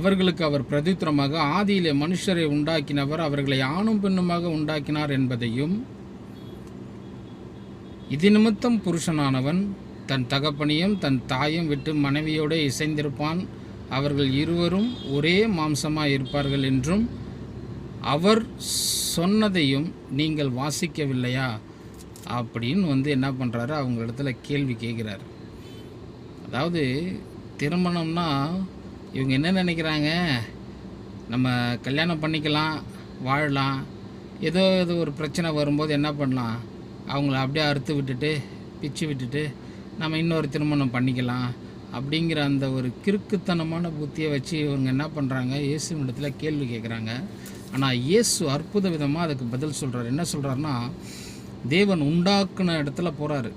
அவர்களுக்கு அவர் பிரதித்திரமாக ஆதியிலே மனுஷரை உண்டாக்கினவர் அவர்களை ஆணும் பெண்ணுமாக உண்டாக்கினார் என்பதையும் இது நிமித்தம் புருஷனானவன் தன் தகப்பனையும் தன் தாயும் விட்டு மனைவியோடு இசைந்திருப்பான். அவர்கள் இருவரும் ஒரே மாம்சமாக இருப்பார்கள் என்றும் அவர் சொன்னதையும் நீங்கள் வாசிக்கவில்லையா? அப்படின்னு வந்து என்ன பண்ணுறாரு அவங்க இடத்துல கேள்வி கேட்குறாரு. அதாவது திருமணம்னா இவங்க என்ன நினைக்கிறாங்க? நம்ம கல்யாணம் பண்ணிக்கலாம் வாழலாம். ஏதோ ஏதோ ஒரு பிரச்சனை வரும்போது என்ன பண்ணலாம்? அவங்கள அப்படியே அறுத்து விட்டுட்டு பிச்சு விட்டுட்டு நம்ம இன்னொரு திருமணம் பண்ணிக்கலாம் அப்படிங்கிற அந்த ஒரு கிறுக்குத்தனமான புத்தியை வச்சு இவங்க என்ன பண்ணுறாங்க இயேசு இடத்துல கேள்வி கேட்குறாங்க ஆனால் இயேசு அற்புத விதமாக அதுக்கு பதில் சொல்கிறார் என்ன சொல்கிறாருன்னா தேவன் உண்டாக்குன இடத்துல போகிறாரு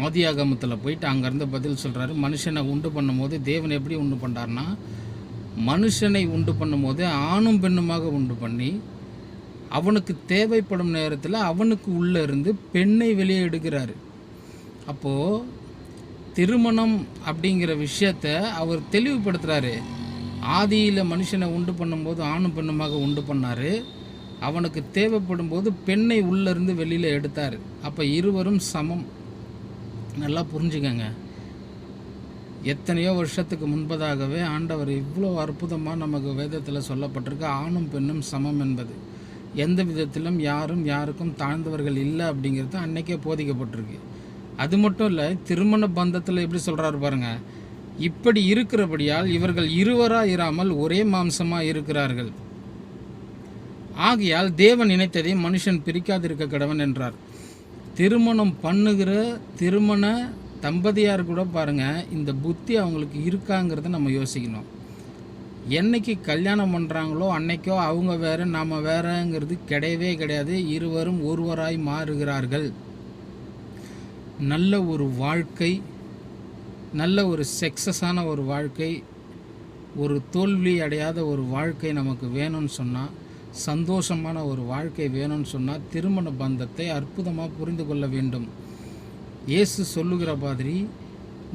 ஆதியாகமத்தில் போயிட்டு அங்கேருந்து பதில் சொல்கிறாரு மனுஷனை உண்டு பண்ணும்போது தேவன் எப்படி உண்டு பண்ணுறாருனா மனுஷனை உண்டு பண்ணும்போது ஆணும் பெண்ணுமாக உண்டு பண்ணி அவனுக்கு தேவைப்படும் நேரத்தில் அவனுக்கு உள்ளே இருந்து பெண்ணை வெளியே எடுக்கிறாரு. அப்போது திருமணம் அப்படிங்கிற விஷயத்த அவர் தெளிவுபடுத்துகிறாரு ஆதியில் மனுஷனை உண்டு பண்ணும்போது ஆணும் பெண்ணுமாக உண்டு பண்ணார். அவனுக்கு தேவைப்படும் போது பெண்ணை உள்ளேருந்து வெளியில் எடுத்தார். அப்போ இருவரும் சமம். நல்லா புரிஞ்சுக்கங்க. எத்தனையோ வருஷத்துக்கு முன்பதாகவே ஆண்டவர் இவ்வளோ அற்புதமாக நமக்கு வேதத்தில் சொல்லப்பட்டிருக்கு. ஆணும் பெண்ணும் சமம் என்பது. எந்த விதத்திலும் யாரும் யாருக்கும் தாழ்ந்தவர்கள் இல்லை அப்படிங்கிறது அன்னைக்கே போதிக்கப்பட்டிருக்கு. அது மட்டும் இல்லை திருமண பந்தத்தில் எப்படி சொல்கிறாரு பாருங்கள் இப்படி இருக்கிறபடியால் இவர்கள் இருவராக இராமல் ஒரே மாம்சமாக இருக்கிறார்கள். ஆகையால் தேவன் நினைத்ததை மனுஷன் பிரிக்காதிருக்க கடவன் என்றார். திருமணம் பண்ணுகிற திருமண தம்பதியார் கூட பாருங்கள் இந்த புத்தி அவங்களுக்கு இருக்காங்கிறத நம்ம யோசிக்கணும். என்னைக்கு கல்யாணம் பண்ணுறாங்களோ அன்னைக்கோ அவங்க வேறு நாம் வேறுங்கிறது கிடையவே கிடையாது. இருவரும் ஒருவராய் மாறுகிறார்கள். நல்ல ஒரு வாழ்க்கை நல்ல ஒரு சக்ஸஸான ஒரு வாழ்க்கை ஒரு தோல்வி அடையாத ஒரு வாழ்க்கை நமக்கு வேணும்னு சொன்னால் சந்தோஷமான ஒரு வாழ்க்கை வேணும்னு சொன்னால் திருமண பந்தத்தை அற்புதமாக புரிந்து கொள்ள வேண்டும். இயேசு சொல்லுகிற மாதிரி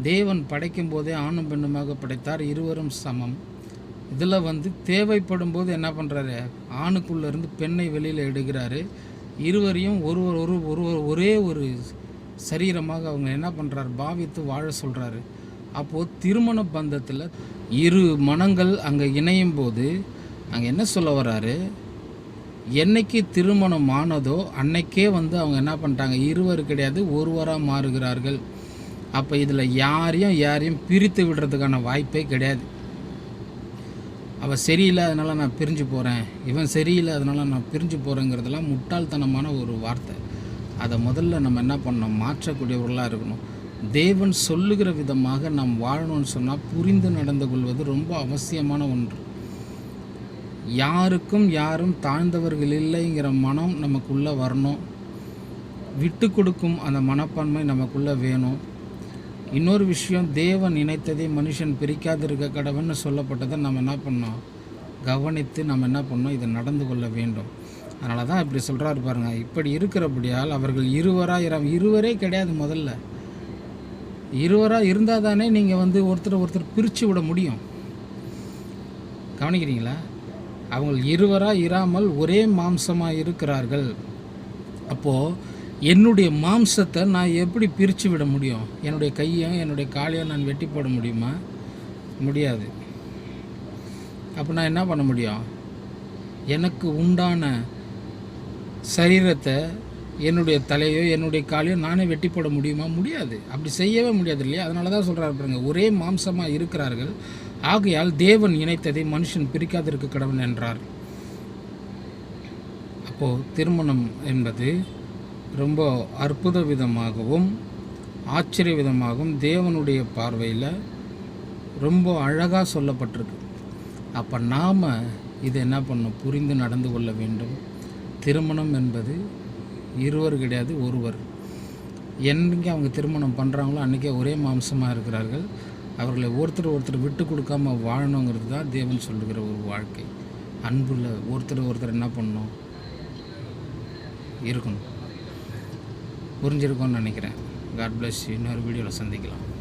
தேவன் படைக்கும் போதே ஆணும் பெண்ணுமாக படைத்தார் இருவரும் சமம். இதில் வந்து தேவைப்படும் போது என்ன பண்ணுறாரு ஆணுக்குள்ளேருந்து பெண்ணை வெளியில் எடுக்கிறாரு. இருவரையும் ஒருவர் ஒரு ஒருவர் ஒரே ஒரு சரீரமாக அவங்க என்ன பண்ணுறாரு பாவித்து வாழ சொல்கிறாரு அப்போது திருமண பந்தத்தில் இரு மனங்கள் அங்கே இணையும் போது அங்கே என்ன சொல்ல வர்றாரு? என்னைக்கு திருமணம் ஆனதோ அன்னைக்கே வந்து அவங்க என்ன பண்ணிட்டாங்க இருவர் கிடையாது ஒருவராக மாறுகிறார்கள். அப்போ இதில் யாரையும் யாரையும் பிரித்து விடுறதுக்கான வாய்ப்பே கிடையாது. அவள் சரியில்லை அதனால் நான் பிரிஞ்சு போகிறேன் இவன் சரியில்லை அதனால் நான் பிரிஞ்சு போகிறேங்கிறதெல்லாம் முட்டாள்தனமான ஒரு வார்த்தை. அதை முதல்ல நம்ம என்ன பண்ணணும்? மாற்றக்கூடியவர்களாக இருக்கணும். தேவன் சொல்லுகிற விதமாக நாம் வாழணும்னு சொன்னால் புரிந்து நடந்து கொள்வது ரொம்ப அவசியமான ஒன்று. யாருக்கும் யாரும் தாழ்ந்தவர்கள் இல்லைங்கிற மனம் நமக்குள்ளே வரணும். விட்டு கொடுக்கும் அந்த மனப்பான்மை நமக்குள்ளே வேணும். இன்னொரு விஷயம் தேவன் நினைத்ததை மனுஷன் பிரிக்காதிருக்க கடவுள்னு சொல்லப்பட்டதை நம்ம என்ன பண்ணோம் கவனித்து நம்ம என்ன பண்ணோம் இதை நடந்து கொள்ள வேண்டும். அதனால தான் இப்படி சொல்கிறாரு பாருங்கள் இப்படி இருக்கிறபடியால் அவர்கள் இருவராக இர இருவரே கிடையாது முதல்ல. இருவராக இருந்தால் தானே நீங்கள் வந்து ஒருத்தர் ஒருத்தர் பிரித்து விட முடியும். கவனிக்கிறீங்களா? அவங்கள் இருவராக இராமல் ஒரே மாம்சமாக இருக்கிறார்கள். அப்போது என்னுடைய மாம்சத்தை நான் எப்படி பிரித்து விட முடியும்? என்னுடைய கையும் என்னுடைய காலையும் நான் வெட்டி போட முடியுமா? முடியாது. அப்போ நான் என்ன பண்ண முடியும்? எனக்கு உண்டான சரீரத்தை என்னுடைய தலையோ என்னுடைய காலையோ நானே வெட்டி போட முடியுமா? முடியாது. அப்படி செய்யவே முடியாது இல்லையா? அதனால தான் சொல்கிறாரு பாருங்கள் ஒரே மாம்சமாக இருக்கிறார்கள். ஆகையால் தேவன் இணைத்ததை மனுஷன் பிரிக்காதிருக்க கடவுள் என்றார். அப்போது திருமணம் என்பது ரொம்ப அற்புத விதமாகவும் ஆச்சரிய விதமாகவும் தேவனுடைய பார்வையில் ரொம்ப அழகாக சொல்லப்பட்டிருக்கு. அப்போ நாம் இதை என்ன பண்ணும் புரிந்து நடந்து கொள்ள வேண்டும். திருமணம் என்பது இருவர் கிடையாது ஒருவர். என்னைக்கு அவங்க திருமணம் பண்ணுறாங்களோ அன்றைக்கே ஒரே மாம்சமாக இருக்கிறார்கள். அவர்களை ஒருத்தர் ஒருத்தர் விட்டு கொடுக்காம வாழணுங்கிறது தான் தேவன் சொல்லுகிற ஒரு வாழ்க்கை. அன்புள்ள ஒருத்தர் ஒருத்தர் என்ன பண்ணணும்? இருக்கணும். புரிஞ்சிருக்கோன்னு நினைக்கிறேன். காட் பிளஸ் இன்னொரு வீடியோவில் சந்திக்கலாம்.